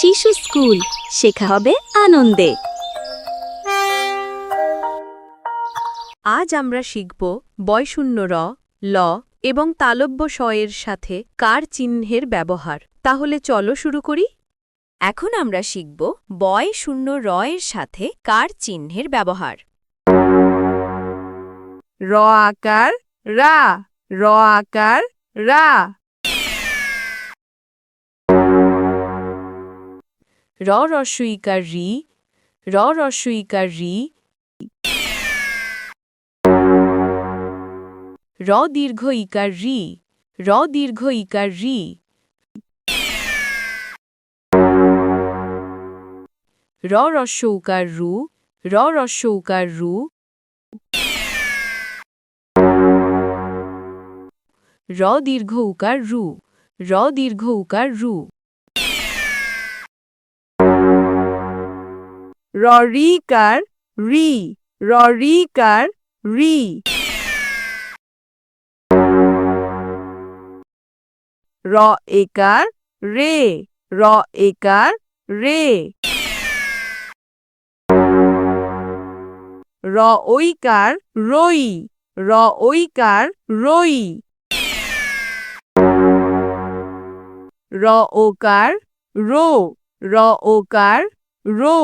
শিশু স্কুল। শেখা হবে আনন্দে। আজ আমরা শিখব বয়শূন্য র, ল এবং তালব্য স এর সাথে কার চিহ্নের ব্যবহার। তাহলে চলো শুরু করি। এখন আমরা শিখব বয় শূন্য র এর সাথে কার চিহ্নের ব্যবহার। র আকার রা, র আকার রা। র রস্বইকার রি র রস্বইকার রি র দীর্ঘ ইকার রি র দীর্ঘ ইকার রি র রস্য উকার রু র রস্য উকার রু র দীর্ঘ উকার রু র দীর্ঘ উকার রু র রিকার রি র রিকার রি। র একার রে র একার রে। র ঐকার রই র ঐকার রই। র ওকার রো র ওকার রো।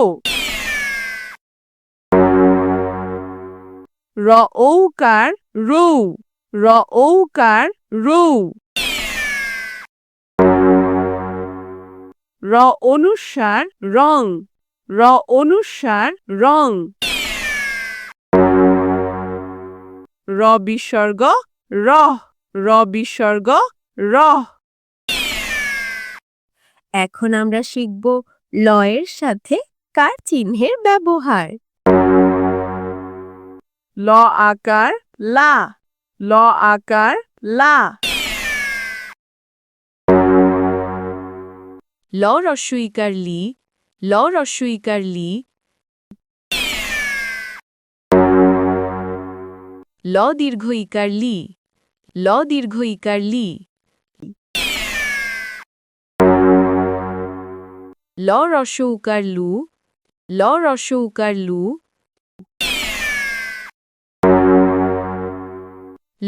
র ঔকার রৌ র ঔকার রৌ। র অনুসার রং র অনুসার রং। র বিসর্গ রহ র বিসর্গ রহ। এখন আমরা শিখব লয়ের সাথে কার চিহ্নের ব্যবহার। ল আকার, লা। ল আকার, লা। ল রস্বইকার লি, ল রস্বইকার লি। ল দীর্ঘ ইকার লি, ল দীর্ঘ ইকার লি। ল রস্য উকার লু, ল রস্য উকার লু।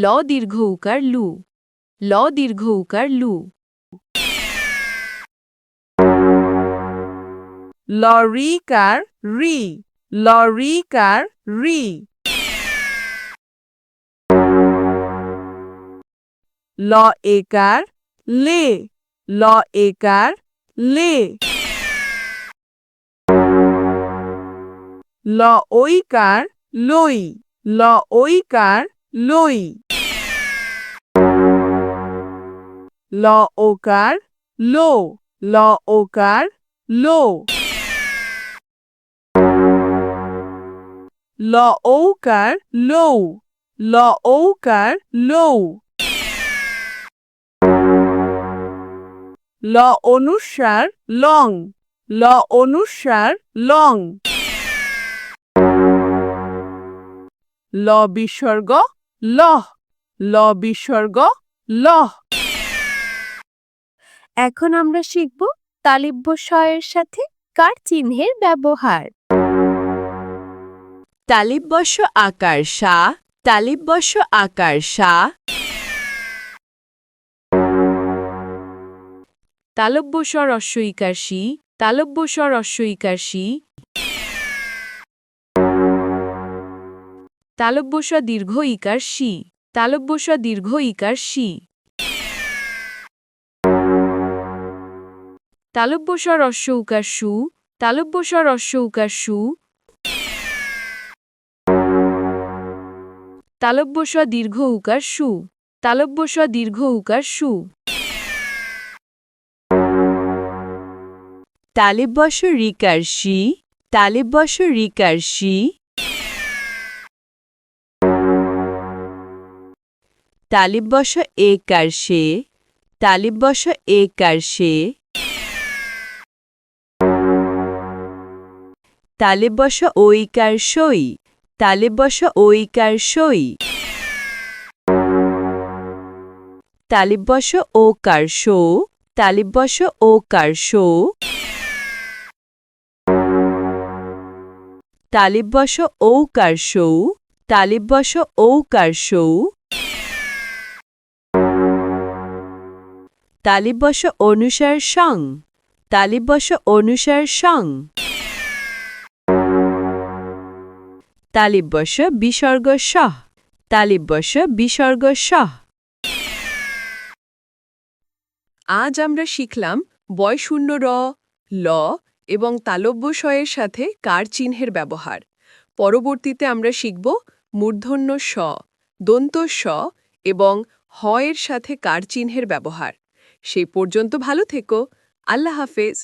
ল দীর্ঘ উকার লু। ল দীর্ঘ উকার লু। ল রিকার রি। ল রিকার রি। ল একার লে। ল একার লে। ল ঐকার লই। ল ঐকার লই। ল ওকার লো ল ওকার লো ল ঔকার লৌ ল ঔকার লৌ ল অনুসার লং ল অনুসার লং ল বিসর্গ লহ ল বিসর্গ লহ এখন আমরা শিখব তালিব্য এর সাথে কার চিহ্নের ব্যবহার। তালিব্যস্য আকার সা তালিব্যস্য আকার সা। তালব্যস্ব রস্বইকার সি তালব্যস্ব রস্বইকার সি। তালব্যস্ব দীর্ঘ ইকার সি তালব্যস্ব দীর্ঘ ইকার সি। তালব্যস্ব অশ্ব উকার সু, তালব্যস্ব অশ্ব উকার সু। তালব্যস্ব দীর্ঘ উকার সু, তালব্যস্ব দীর্ঘ উকার সু। তালিব্যস্ব রিকার সি, তালিব্যস্ব রিকার সি। তালিব্যস্ব একার সে, তালিব্যস্ব একার সে। তালে বসা ঐকার সই, তালে বসা ঐকার সই। তালে বস ও কার সো, তালে বস ও কার সো। তালে বস ও কার সো, তালে বস ও কার সো। তালে বস অনুসার সং, তালে বস অনুসার সং। তালিব্বস বিসর্গ সহ তালিব্বস বিসর্গ সহ আজ আমরা শিখলাম বয়শূন্য র, ল এবং তালব্য শয়ের সাথে কার চিহ্নের ব্যবহার। পরবর্তীতে আমরা শিখব মূর্ধন্য স, দন্ত স এবং হ এর সাথে কার চিহ্নের ব্যবহার। সেই পর্যন্ত ভালো থেকো। আল্লাহ হাফেজ।